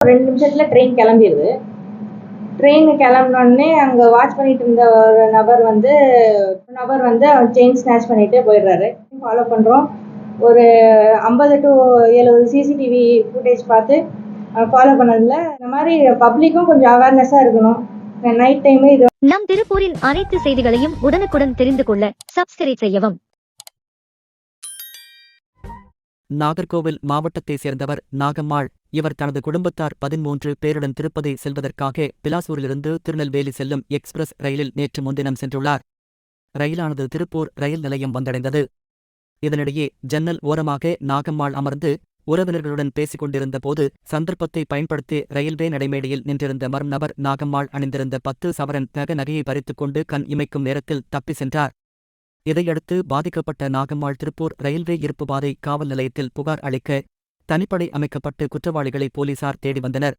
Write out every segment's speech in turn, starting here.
ரெண்டு நிமிஷத்துல train கிளம்பிடுது train கிளம்பினோடனே அங்கே வாட்ச் பண்ணிட்டு இருந்த ஒரு நபர் வந்து நபர் வந்து செயின் ஸ்நாச் பண்ணிட்டு போயிடுறாரு. ஃபாலோ பண்ணுறோம் ஒரு ஐம்பது டு எழுபது சிசிடிவி ஃபுட்டேஜ் பார்த்து ஃபாலோ பண்ணதில் இந்த மாதிரி பப்ளிக்கும் கொஞ்சம் அவேர்னஸாக இருக்கணும். நைட் டைமு இது நம் திருப்பூரின் அனைத்து செய்திகளையும் உடனுக்குடன் தெரிந்து கொள்ள சப்ஸ்கிரைப் செய்யவும். நாகர்கோவில் மாவட்டத்தைச் சேர்ந்தவர் நாகம்மாள். இவர் தனது குடும்பத்தார் பதிமூன்று பேருடன் திருப்பதி செல்வதற்காக பிலாசூரிலிருந்து திருநெல்வேலி செல்லும் எக்ஸ்பிரஸ் ரயிலில் நேற்று முன்தினம் சென்றுள்ளார். ரயிலானது திருப்பூர் ரயில் நிலையம் வந்தடைந்தது. இதனிடையே ஜன்னல் ஓரமாக நாகம்மாள் அமர்ந்து உறவினர்களுடன் பேசிக் கொண்டிருந்த போது சந்தர்ப்பத்தை பயன்படுத்தி ரயில்வே நடைமேடையில் நின்றிருந்த மர்ம் நபர் நாகம்மாள் அணிந்திருந்த பத்து சவரன் தக நகையை பறித்துக்கொண்டு கண் இமைக்கும் நேரத்தில் தப்பி சென்றார். இதையடுத்து பாதிக்கப்பட்ட நாகம்மாள் திருப்பூர் ரயில்வே இருப்பு பாதை காவல் நிலையத்தில் புகார் அளிக்க தனிப்படை அமைக்கப்பட்டு குற்றவாளிகளை போலீசார் தேடி வந்தனர்.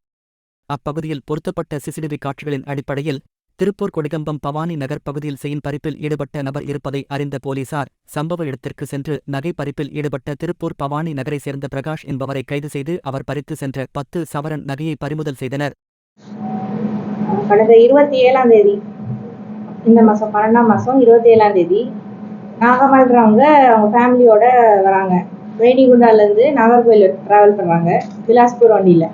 அப்பகுதியில் பொருத்தப்பட்ட சிசிடிவி காட்சிகளின் அடிப்படையில் திருப்பூர் கொடிகம்பம் பவானி நகர் பகுதியில் செயின் பறிப்பில் ஈடுபட்ட நபர் இருப்பதை அறிந்த போலீசார் சம்பவ இடத்திற்கு சென்று நகை பறிப்பில் ஈடுபட்ட திருப்பூர் பவானி நகரைச் சேர்ந்த பிரகாஷ் என்பவரை கைது செய்து அவர் பறித்து சென்ற பத்து சவரன் நகையை பறிமுதல் செய்தனர். கடந்த இருபத்தி ஏழாம் தேதி இந்த மாதம் பன்னெண்டாம் மாதம் இருபத்தி ஏழாம் தேதி நாகமல்றவங்க அவங்க ஃபேமிலியோட வராங்க. ரேணிகுண்டாலேருந்து நாகர்கோவில் ட்ராவல் பண்ணுறாங்க பிலாஸ்பூர் வண்டியில்.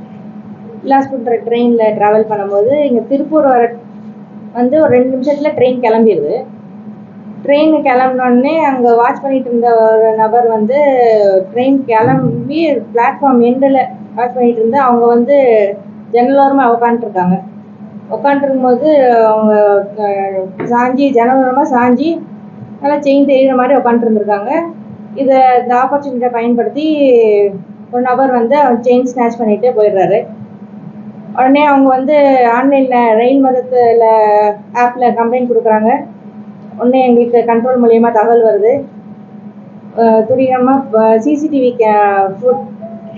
விலாஸ்பூர் ட்ரெயினில் ட்ராவல் பண்ணும்போது இங்கே திருப்பூர் வர வந்து ஒரு ரெண்டு நிமிஷத்தில் ட்ரெயின் கிளம்பிடுது ட்ரெயின் கிளம்பினோடனே அங்கே வாட்ச் பண்ணிட்டு இருந்த ஒரு நபர் வந்து ட்ரெயின் கிளம்பி பிளாட்ஃபார்ம் எண்டில் வாட்ச் பண்ணிட்டு இருந்து அவங்க வந்து ஜன்னலோரமாக உட்காந்துருக்காங்க உட்காந்துருக்கும்போது அவங்க சாஞ்சி ஜன்னலோரமாக சாஞ்சி நல்லா செயின் தெரியுற மாதிரி உட்காந்துருந்துருக்காங்க இதை இந்த ஆப்பர்ச்சுனிட்டியை பயன்படுத்தி ஒரு நபர் வந்து அவன் செயின் ஸ்நாச் பண்ணிட்டு போயிடுறாரு. உடனே அவங்க வந்து ஆன்லைனில் ரயில் மதத்தில் ஆப்பில் கம்ப்ளைண்ட் கொடுக்குறாங்க. உடனே எங்களுக்கு கண்ட்ரோல் மூலியமாக தகவல் வருது. துரிதமாக சிசிடிவி கே ஃபுட்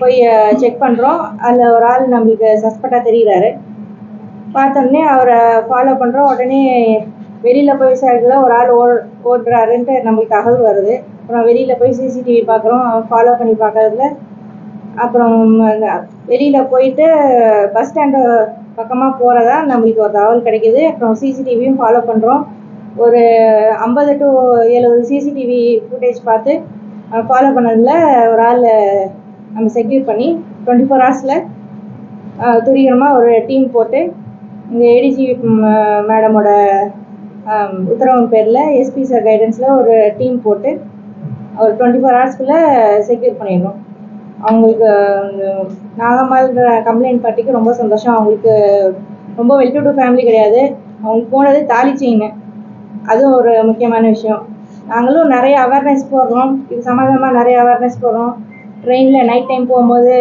போய் செக் பண்ணுறோம் அதில் ஒரு ஆள் நம்மளுக்கு சஸ்பெக்டாக தெரிகிறாரு பார்த்தோன்னே அவரை ஃபாலோ பண்ணுறோம் உடனே வெளியில் போய் சைடில் ஒரு ஆள் ஓ ஓடுறாருன்ட்டு நம்மளுக்கு தகவல் வருது. அப்புறம் வெளியில் போய் சிசிடிவி பார்க்குறோம் ஃபாலோ பண்ணி பார்க்கறதுல அப்புறம் வெளியில் போயிட்டு பஸ் ஸ்டாண்டு பக்கமாக போகிறதா நம்மளுக்கு ஒரு தகவல் கிடைக்கிது. அப்புறம் சிசிடிவியும் ஃபாலோ பண்ணுறோம் ஒரு ஐம்பது டு எழுபது சிசிடிவி ஃபுட்டேஜ் பார்த்து ஃபாலோ பண்ணதில் ஒரு ஆள் நம்ம செக்யூர் பண்ணி டுவெண்ட்டி ஃபோர் ஹவர்ஸில் துரிகரமாக ஒரு டீம் போட்டு இந்த ஏடிஜி மேடமோட உத்தரவு பேரில் எஸ்பி சார் கைடன்ஸில் ஒரு டீம் போட்டு ஒரு டுவெண்ட்டி ஃபோர் ஹவர்ஸ்க்குள்ளே செக்யூர் பண்ணிடணும். அவங்களுக்கு நாகம்மாள்ன்ற கம்ப்ளைண்ட் பார்ட்டிக்கு ரொம்ப சந்தோஷம். அவங்களுக்கு ரொம்ப வெல் டு டூ ஃபேமிலி கிடையாது. அவங்களுக்கு போனது தாலி செயின் அதுவும் ஒரு முக்கியமான விஷயம். நாங்களும் நிறைய அவேர்னஸ் போடுறோம். இது சம்மந்தமாக நிறைய அவேர்னஸ் போடுறோம். ட்ரெயினில் நைட் டைம் போகும்போது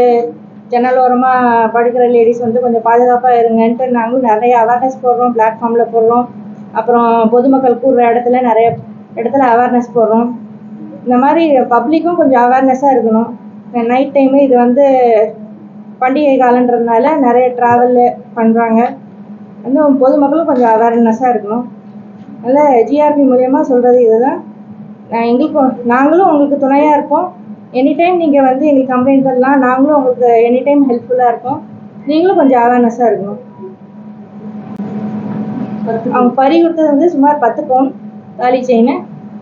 ஜன்னல் ஓரமாக படுக்கிற லேடிஸ் வந்து கொஞ்சம் பாதுகாப்பாக இருங்கன்ட்டு நாங்களும் நிறைய அவேர்னஸ் போடுறோம். பிளாட்ஃபார்மில் போடுறோம். அப்புறம் பொதுமக்கள் கூடுற இடத்துல நிறைய இடத்துல அவேர்னஸ் போடுறோம். இந்த மாதிரி பப்ளிக்கும் கொஞ்சம் அவேர்னஸாக இருக்கணும். நைட் டைமு இது வந்து பண்டிகை காலன்றதுனால நிறைய ட்ராவல் பண்ணுறாங்க இன்னும் பொதுமக்களும் கொஞ்சம் அவேர்னஸாக இருக்கணும். அதனால் ஜிஆர்பி மூலயமா சொல்கிறது இதுதான். நான் எங்களுக்கும் நாங்களும் உங்களுக்கு துணையாக இருப்போம். எனி டைம் நீங்கள் வந்து எங்களுக்கு கம்ப்ளைண்ட் தரலாம் நாங்களும் உங்களுக்கு எனி டைம் ஹெல்ப்ஃபுல்லாக இருப்போம். நீங்களும் கொஞ்சம் அவேர்னஸாக இருக்கணும். அவங்க பறி கொடுத்தது வந்து சுமார் பத்து பவுன் தாலி செயின்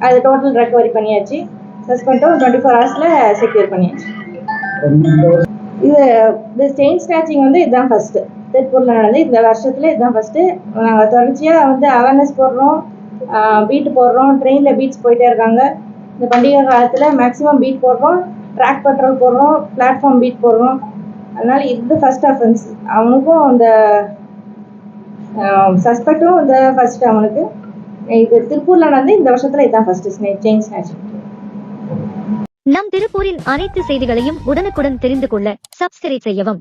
அது டோட்டல் ரெக்கவரி பண்ணியாச்சு. சஸ்பெண்டும் டுவெண்ட்டி ஃபோர் ஹவர்ஸில் செக்யூர் பண்ணியாச்சு. இது இந்த செயின் ஸ்நாச்சிங் வந்து இதுதான் ஃபஸ்ட்டு திருப்பூரில் நடந்து இந்த வருஷத்தில் இதுதான் ஃபஸ்ட்டு நாங்கள் தொடர்ச்சியாக வந்து அவேர்னஸ் போடுறோம். பீட் போடுறோம். ட்ரெயினில் பீட்ஸ் போயிட்டே இருக்காங்க. இந்த பண்டிகை காலத்தில் மேக்ஸிமம் பீட் போடுறோம். ட்ராக் பெட்ரோல் போடுறோம். பிளாட்ஃபார்ம் பீட் போடுறோம். அதனால் இது ஃபஸ்ட் அஃபென்ஸ் அவனுக்கும் அந்த சஸ்பெக்டும் இந்த ஃபர்ஸ்ட் அவனுக்கு. இது திருப்பூர்ல நடந்து இந்த வருஷத்துல இதான் ஃபஸ்ட்டு செயின் ஸ்நாச்சிங் நம் திருப்பூரின் அனைத்து செய்திகளையும் உடனுக்குடன் தெரிந்து கொள்ள சப்ஸ்கிரைப் செய்யவும்.